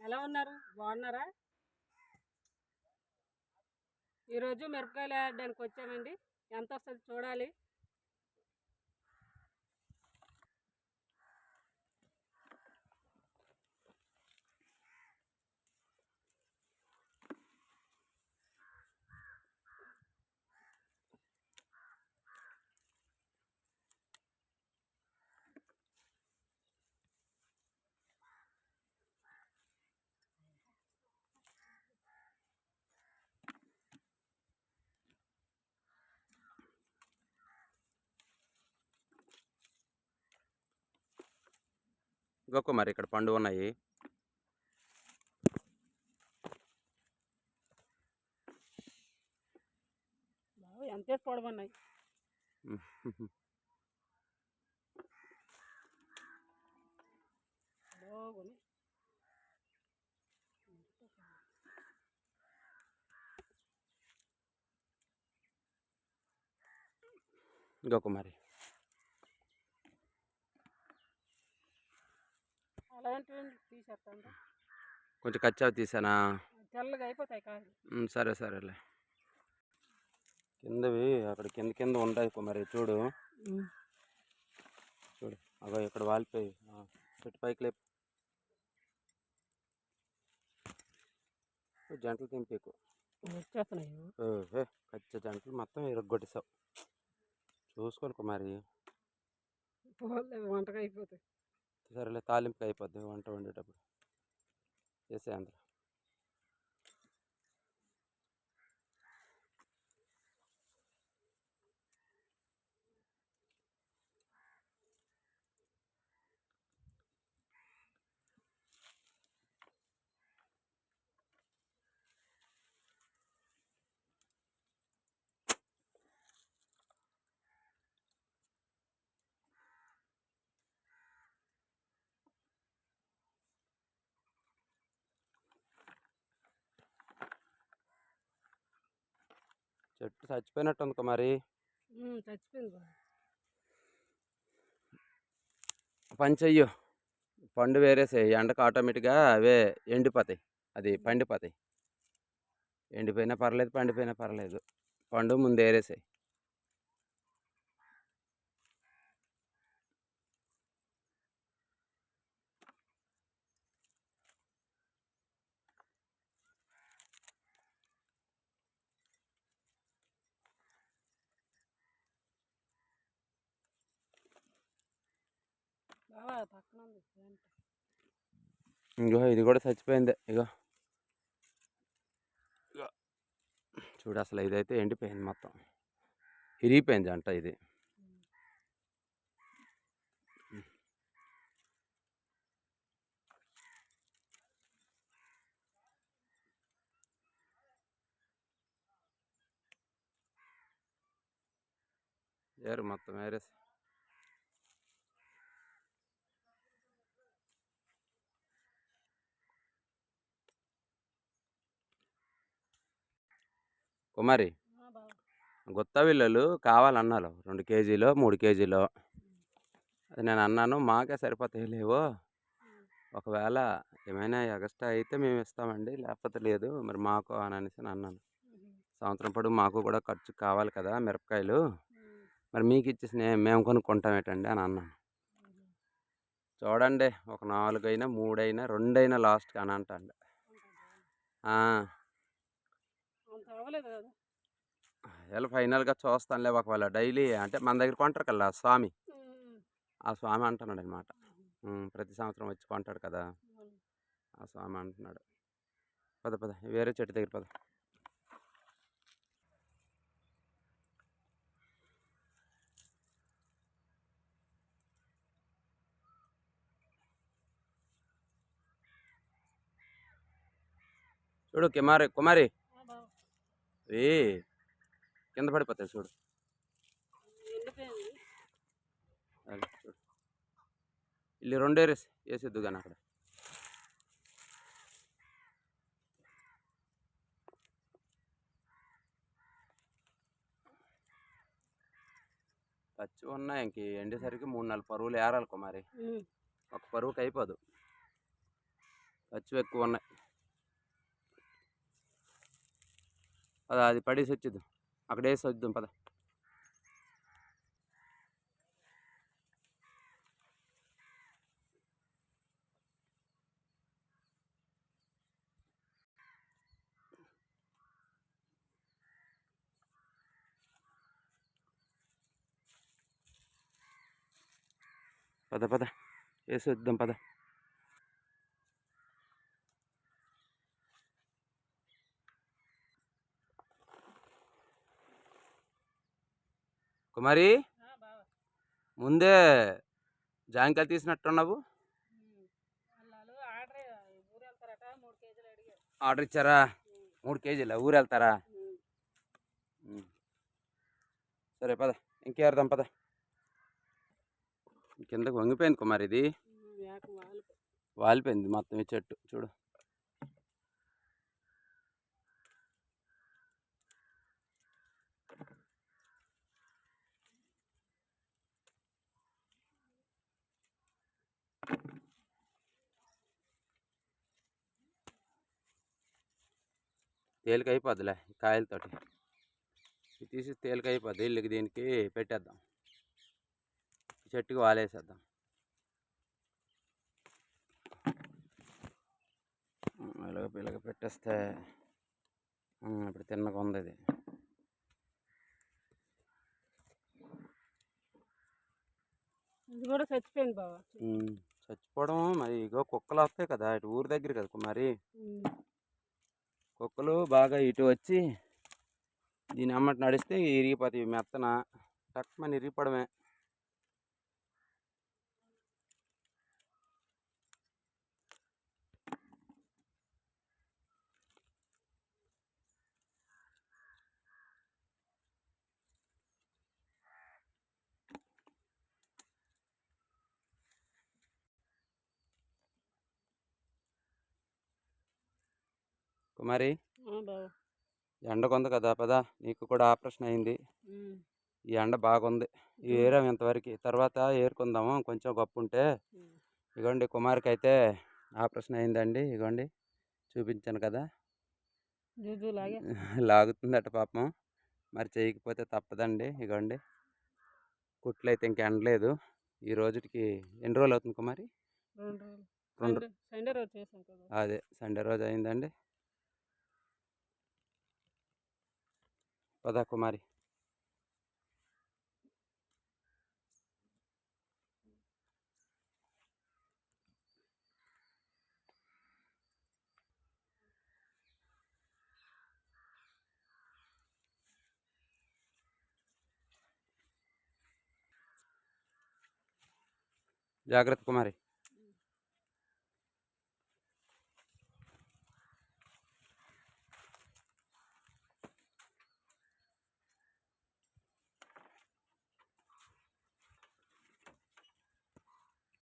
ఎలా ఉన్నారు? బాగున్నారా? ఈరోజు మిరపకాయలు వేయడానికి వచ్చామండి. ఎంత వస్తుంది చూడాలి. ఇంకొక మరి ఇక్కడ పండు ఉన్నాయి. ఎంత పొడవన్నాయి ఇంకొక మరి. అలాంటివి తీసేస్తాను కొంచెం కచ్చావి తీసానా? తెల్లగా అయిపోతాయి కాదు సరే సరేలే. కిందవి అక్కడ కింద కింద ఉంటాయి మరి చూడు. చూడు అగో ఇక్కడ వాలిపోయి. చెట్టు పైకి లేపు. జంటలు తెంపేకు. కచ్చ జంటలు మొత్తం ఇరగొట్టేసావు చూసుకోవాలి కుమారి పోలే వంటగా అయిపోతాయి సరేలే తాలింపు అయిపోద్ది వంట వండేటప్పుడు. చేసే అందరూ చెట్టు చచ్చిపోయినట్టుంది కుమారి ఉమ్, చచ్చిపోయింది పని చెయ్యు. పండు వేరేసాయి. ఎండకు ఆటోమేటిక్గా అవే ఎండిపోతాయి. అది పండిపోతాయి. ఎండిపోయినా పర్లేదు పండిపోయినా పర్లేదు. పండు ముందు ఏరేసాయి. ఇంకో ఇది కూడా చచ్చిపోయింది ఇగో. ఇగో. చూడు అసలు ఇదైతే ఎండిపోయింది మొత్తం. ఇరిగిపోయింది అంట ఇది. ఏరు మొత్తం ఏరేసి. కుమారి ఆ, బాగా గుత్తవిల్లలు కావాలన్నారు రెండు కేజీలు మూడు కేజీలు. అది నేను అన్నాను మాకే సరిపోతాయి లేవు? ఒకవేళ ఏమైనా ఎగస్ట్రా అయితే మేము ఇస్తామండి. లేకపోతే లేదు మరి మాకు అని అనేసి అని అన్నాను. సంవత్సరం పొడుగు మాకు కూడా ఖర్చు కావాలి కదా మిరపకాయలు. మరి మీకు ఇచ్చేసి నే- మేము కొనుక్కుంటాం ఏంటండి అని అన్నాను. చూడండి ఒక నాలుగైనా మూడైనా రెండైనా లాస్ట్కి అని అంటాండి. ఇలా ఫైనల్గా చూస్తానులే ఒకవేళ. డైలీ అంటే మన దగ్గర కొంటారు కదా స్వామి. ఆ స్వామి అంటున్నాడు అనమాట ప్రతి సంవత్సరం వచ్చి కొంటాడు కదా. ఆ స్వామి అంటున్నాడు. పద పద వేరే చెట్టు దగ్గర పద. చూడు కుమారి కుమారి. ఏ కింద పడిపోతాయి చూడు. ఇల్లు రెండే వేసి వేసేద్దు కానీ అక్కడ. పచ్చి ఉన్నాయి ఇంక ఎండేసరికి మూడు నాలుగు పరువులు ఏరాలి కుమారి. ఉమ్, ఒక పరువుకి అయిపోదు. ఖర్చు ఎక్కువ ఉన్నాయి. పద అది పడేసి వచ్చేది అక్కడ వేసి వద్దాం పద. పద పద. వేసి వద్దాం పద. కుమారి ముందే జాంకాయలు తీసినట్టున్నావు? ఆర్డర్ ఇచ్చారా? మూడు కేజీల? ఊరు వెళ్తారా. సరే పద. ఇంకేరదాం పద. కిందకు వంగిపోయింది కుమార్ ఇది వాలిపోయింది మొత్తం ఈ చెట్టు. చూడు. తేలిక అయిపోద్దిలే కాయలతోటి. ఇది తీసి తేలిక అయిపోద్ది ఇల్లుకి దీనికి పెట్టేద్దాం. చెట్టుకి వాలేసేద్దాం. ఇలాగ ఇలాగ పెట్టేస్తే ఇప్పుడు తిన్నగా ఉంది ఇది. ఇది కూడా చచ్చిపోయింది ఉమ్, చచ్చిపోవడం మరి ఇగో కుక్కలు వస్తాయి కదా ఇటు ఊరి దగ్గర కదా కుమారి కుక్కలు బాగా ఇటు వచ్చి దీని అమ్మటి నడిస్తే ఇరిగిపోతాయి. మెత్తన టక్మని ఇరిగిపోవడమే. కుమారి ఎండ కొంది కదా పదా నీకు కూడా ఆపరేషన్ అయింది. ఈ ఎండ బాగుంది. ఈ ఏరాం ఇంతవరకు. తర్వాత ఏరుకుందాము కొంచెం గొప్ప ఉంటే ఇగోండి కుమార్కి అయితే ఆపరేషన్ అయిందండి. ఇగోండి చూపించాను కదా. లాగుతుందట పాపం. మరి చేయకపోతే తప్పదండి. ఇగోండి. కుట్లు అయితే ఇంక ఎండలేదు. ఈ రోజుకి ఎన్ని రోజులు. అవుతుంది కుమారి రెండు అదే సండే రోజు అయిందండి. పదా కుమారి జాగ్రత్త కుమారి